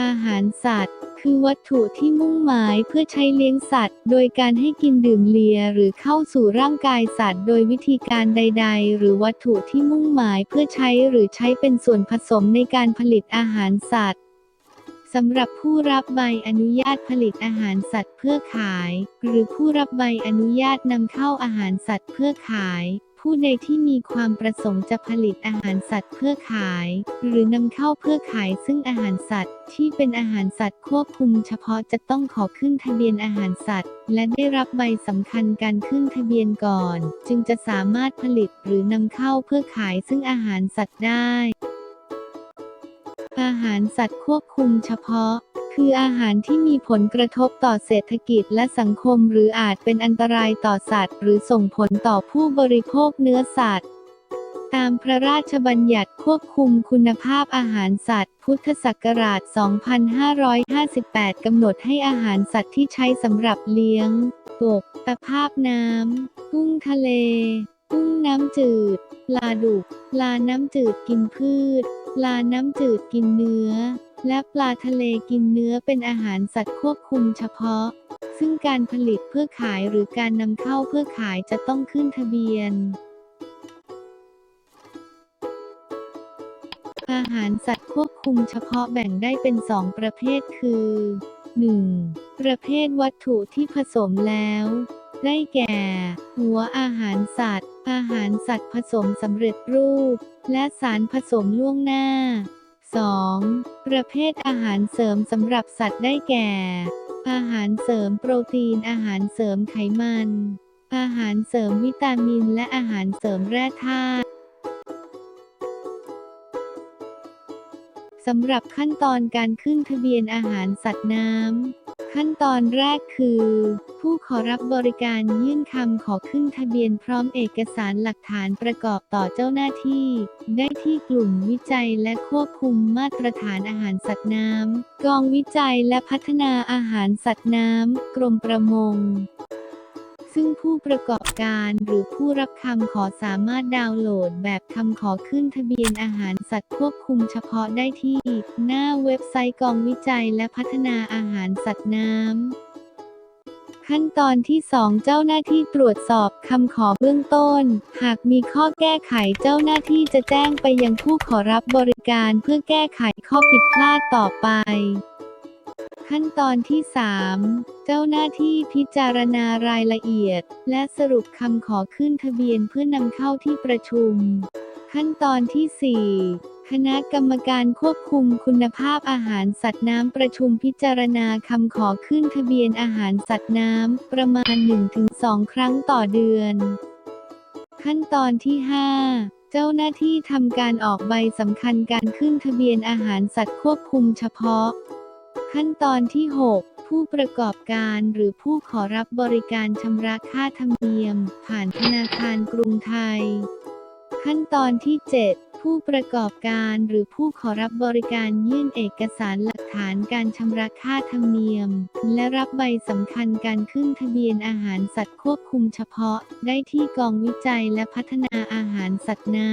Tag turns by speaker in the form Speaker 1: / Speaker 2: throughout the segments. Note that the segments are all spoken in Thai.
Speaker 1: อาหารสัตว์ คือวัตถุที่มุ่งหมายเพื่อใช้เลี้ยงสัตว์ โดยการให้กินดื่มเลียหรือเข้าสู่ร่างกายสัตว์ โดยวิธีการใด ๆ หรือวัตถุที่มุ่งหมายเพื่อใช้หรือใช้เป็นส่วนผสมในการผลิตอาหารสัตว์ สำหรับผู้รับใบอนุญาตผลิตอาหารสัตว์เพื่อขาย หรือผู้รับใบอนุญาตนำเข้าอาหารสัตว์เพื่อขาย ผู้ใดที่มีความประสงค์จะผลิตอาหารสัตว์เพื่อขาย หรือนำเข้าเพื่อขายซึ่งอาหารสัตว์ ที่เป็นอาหารสัตว์ควบคุมเฉพาะจะต้องขอขึ้นทะเบียนอาหารสัตว์ และได้รับใบสำคัญการขึ้นทะเบียนก่อน จึงจะสามารถผลิตหรือนำเข้าเพื่อขายซึ่งอาหารสัตว์ได้ หารสัตว์ควบคุมเฉพาะ คืออาหารที่มีผลกระทบต่อเศรษฐกิจและสังคมหรืออาจเป็นอันตรายต่อสัตว์ หรือส่งผลต่อผู้บริโภคเนื้อสัตว์ ตามพระราชบัญญัติควบคุมคุณภาพอาหารสัตว์ พุทธศักราช 2558 กำหนดให้อาหารสัตว์ที่ใช้สำหรับเลี้ยงบกตภาพน้ำกุ้งทะเลกุ้งน้ำจืด ปลาดุก ปลาน้ำจืดกินพืช ปลาน้ำจืดกินเนื้อ และปลาทะเลกินเนื้อเป็นอาหารสัตว์ควบคุมเฉพาะ ซึ่งการผลิตเพื่อขายหรือการนำเข้าเพื่อขายจะต้องขึ้นทะเบียน อาหารสัตว์ควบคุมเฉพาะแบ่งได้เป็นสองประเภทคือ 1. ประเภทวัตถุที่ผสมแล้ว ได้แก่ หัวอาหารสัตว์ อาหารสัตว์ผสมสำเร็จรูป และสารผสมล่วงหน้า 2. ประเภทอาหารเสริมสำหรับสัตว์ได้แก่ อาหารเสริมโปรตีน อาหารเสริมไขมัน อาหารเสริมวิตามิน และอาหารเสริมแร่ธาตุสำหรับขั้นตอนการขึ้นทะเบียนอาหารสัตว์น้ำ ขั้นตอนแรกคือ ผู้ขอรับบริการยื่นคำขอขึ้นทะเบียนพร้อมเอกสารหลักฐานประกอบต่อเจ้าหน้าที่ ได้ที่กลุ่มวิจัยและควบคุมมาตรฐานอาหารสัตว์น้ำกองวิจัยและพัฒนาอาหารสัตว์น้ำกรมประมง ซึ่งผู้ประกอบการหรือผู้รับคำขอสามารถดาวน์โหลดแบบคำขอขึ้นทะเบียนอาหารสัตว์ควบคุมเฉพาะได้ที่ หน้าเว็บไซต์กองวิจัยและพัฒนาอาหารสัตว์น้ำขั้นตอนที่ 2 เจ้าหน้าที่ตรวจสอบคำขอเบื้องต้น หากมีข้อแก้ไขเจ้าหน้าที่จะแจ้งไปยังผู้ขอรับบริการเพื่อแก้ไขข้อผิดพลาดต่อไป ขั้นตอนที่ 3 เจ้าหน้าที่พิจารณารายละเอียด และสรุปคำขอขึ้นทะเบียนเพื่อนำเข้าที่ประชุม ขั้นตอนที่ 4คณะกรรมการควบคุมคุณภาพอาหารสัตว์น้ำประชุมพิจารณาคำขอขึ้นทะเบียนอาหารสัตว์น้ำประมาณ 1-2 ครั้งต่อเดือน ขั้นตอนที่ 5 เจ้าหน้าที่ทำการออกใบสำคัญการขึ้นทะเบียนอาหารสัตว์ควบคุมเฉพาะ ขั้นตอนที่ 6 ผู้ประกอบการหรือผู้ขอรับบริการชำระค่าธรรมเนียม ผ่านธนาคารกรุงไทย ขั้นตอนที่ 7 ผู้ประกอบการหรือผู้ขอรับบริการยื่นเอกสารหลักฐานการชำระค่าธรรมเนียม และรับใบสำคัญการขึ้นทะเบียนอาหารสัตว์ควบคุมเฉพาะ ได้ที่กองวิจัยและพัฒนาอาหารสัตว์น้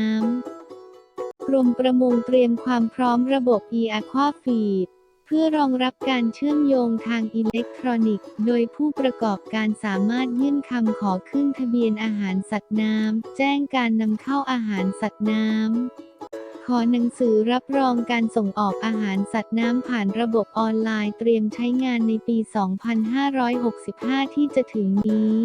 Speaker 1: ำกรมประมงเตรียมความพร้อมระบบ e-aqua feed เพื่อรองรับการเชื่อมโยงทางอิเล็กทรอนิกส์ โดยผู้ประกอบการสามารถยื่นคำขอขึ้นทะเบียนอาหารสัตว์น้ำ แจ้งการนำเข้าอาหารสัตว์น้ำขอหนังสือรับรองการส่งออกอาหารสัตว์น้ำผ่านระบบออนไลน์เตรียมใช้งานในปี 2565 ที่จะถึงนี้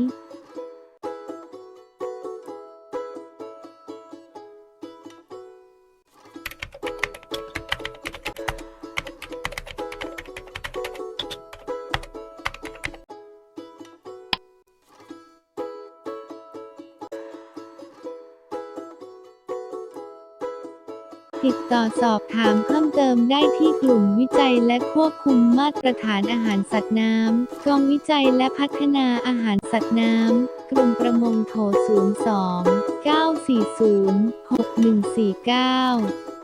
Speaker 1: ติดต่อสอบถามเพิ่มเติมได้ที่กลุ่มวิจัยและควบคุมมาตรฐานอาหารสัตว์น้ำกองวิจัยและพัฒนาอาหารสัตว์น้ำกรมประมงโทร 02 940 6149